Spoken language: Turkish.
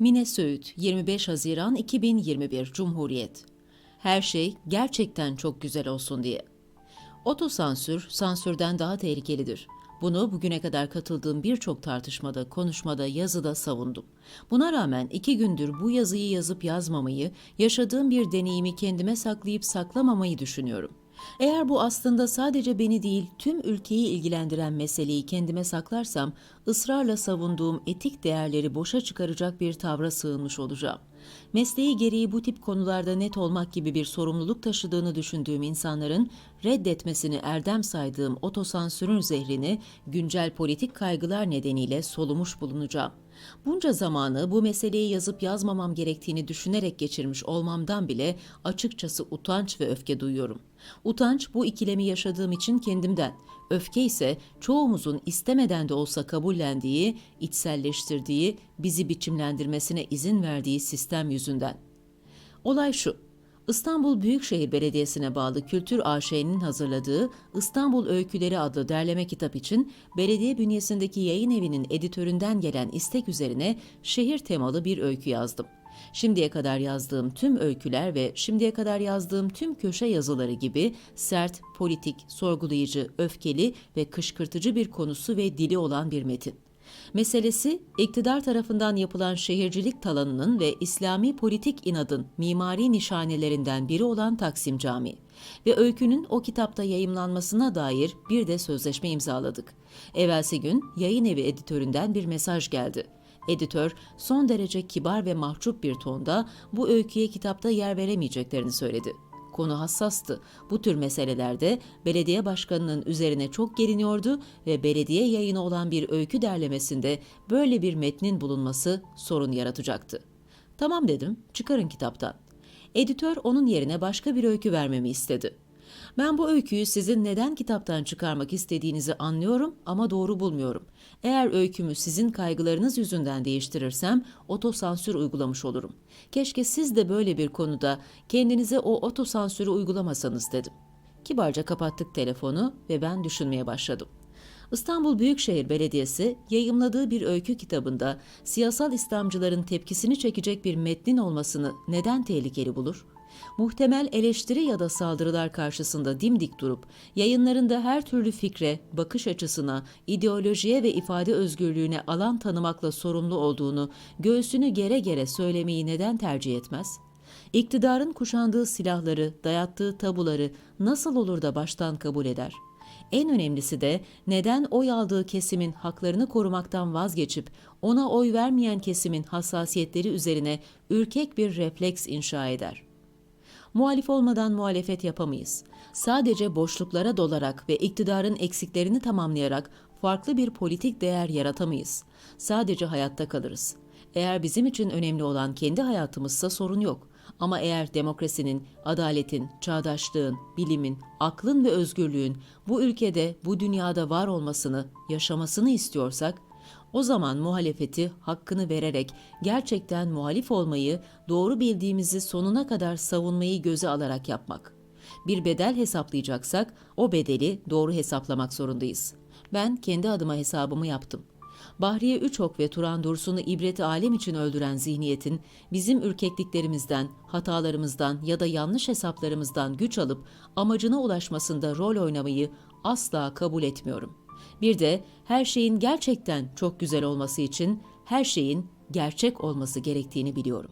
Mine Söğüt, 25 Haziran 2021 Cumhuriyet. Her şey gerçekten çok güzel olsun diye. Otosansür, sansürden daha tehlikelidir. Bunu bugüne kadar katıldığım birçok tartışmada, konuşmada, yazıda savundum. Buna rağmen iki gündür bu yazıyı yazıp yazmamayı, yaşadığım bir deneyimi kendime saklayıp saklamamayı düşünüyorum. Eğer bu aslında sadece beni değil, tüm ülkeyi ilgilendiren meseleyi kendime saklarsam, ısrarla savunduğum etik değerleri boşa çıkaracak bir tavra sığınmış olacağım. Mesleği gereği bu tip konularda net olmak gibi bir sorumluluk taşıdığını düşündüğüm insanların reddetmesini erdem saydığım otosansürün zehrini güncel politik kaygılar nedeniyle solumuş bulunacağım. Bunca zamanı bu meseleyi yazıp yazmamam gerektiğini düşünerek geçirmiş olmamdan bile açıkçası utanç ve öfke duyuyorum. Utanç bu ikilemi yaşadığım için kendimden, öfke ise çoğumuzun istemeden de olsa kabullendiği, içselleştirdiği, bizi biçimlendirmesine izin verdiği sistem yüzünden. Olay şu. İstanbul Büyükşehir Belediyesi'ne bağlı Kültür AŞ'nin hazırladığı İstanbul Öyküleri adlı derleme kitap için belediye bünyesindeki yayın evinin editöründen gelen istek üzerine şehir temalı bir öykü yazdım. Şimdiye kadar yazdığım tüm öyküler ve şimdiye kadar yazdığım tüm köşe yazıları gibi sert, politik, sorgulayıcı, öfkeli ve kışkırtıcı bir konusu ve dili olan bir metin. Meselesi iktidar tarafından yapılan şehircilik talanının ve İslami politik inadın mimari nişanelerinden biri olan Taksim Camii ve öykünün o kitapta yayımlanmasına dair bir de sözleşme imzaladık. Evvelsi gün yayın evi editöründen bir mesaj geldi. Editör son derece kibar ve mahcup bir tonda bu öyküye kitapta yer veremeyeceklerini söyledi. Konu hassastı. Bu tür meselelerde belediye başkanının üzerine çok geliniyordu ve belediye yayını olan bir öykü derlemesinde böyle bir metnin bulunması sorun yaratacaktı. Tamam dedim, çıkarın kitaptan. Editör onun yerine başka bir öykü vermemi istedi. Ben bu öyküyü sizin neden kitaptan çıkarmak istediğinizi anlıyorum ama doğru bulmuyorum. Eğer öykümü sizin kaygılarınız yüzünden değiştirirsem otosansür uygulamış olurum. Keşke siz de böyle bir konuda kendinize o otosansürü uygulamasanız dedim. Kibarca kapattık telefonu ve ben düşünmeye başladım. İstanbul Büyükşehir Belediyesi yayımladığı bir öykü kitabında siyasal İslamcıların tepkisini çekecek bir metnin olmasını neden tehlikeli bulur? Muhtemel eleştiri ya da saldırılar karşısında dimdik durup yayınlarında her türlü fikre, bakış açısına, ideolojiye ve ifade özgürlüğüne alan tanımakla sorumlu olduğunu göğsünü gere gere söylemeyi neden tercih etmez? İktidarın kuşandığı silahları, dayattığı tabuları nasıl olur da baştan kabul eder? En önemlisi de neden oy aldığı kesimin haklarını korumaktan vazgeçip ona oy vermeyen kesimin hassasiyetleri üzerine ürkek bir refleks inşa eder? Muhalif olmadan muhalefet yapamayız. Sadece boşluklara dolarak ve iktidarın eksiklerini tamamlayarak farklı bir politik değer yaratamayız. Sadece hayatta kalırız. Eğer bizim için önemli olan kendi hayatımızsa sorun yok. Ama eğer demokrasinin, adaletin, çağdaşlığın, bilimin, aklın ve özgürlüğün bu ülkede, bu dünyada var olmasını, yaşamasını istiyorsak o zaman muhalefeti hakkını vererek gerçekten muhalif olmayı, doğru bildiğimizi sonuna kadar savunmayı göze alarak yapmak. Bir bedel hesaplayacaksak o bedeli doğru hesaplamak zorundayız. Ben kendi adıma hesabımı yaptım. Bahriye Üçok ve Turan Dursun'u ibret alem için öldüren zihniyetin bizim ürkekliklerimizden, hatalarımızdan ya da yanlış hesaplarımızdan güç alıp amacına ulaşmasında rol oynamayı asla kabul etmiyorum. Bir de her şeyin gerçekten çok güzel olması için her şeyin gerçek olması gerektiğini biliyorum.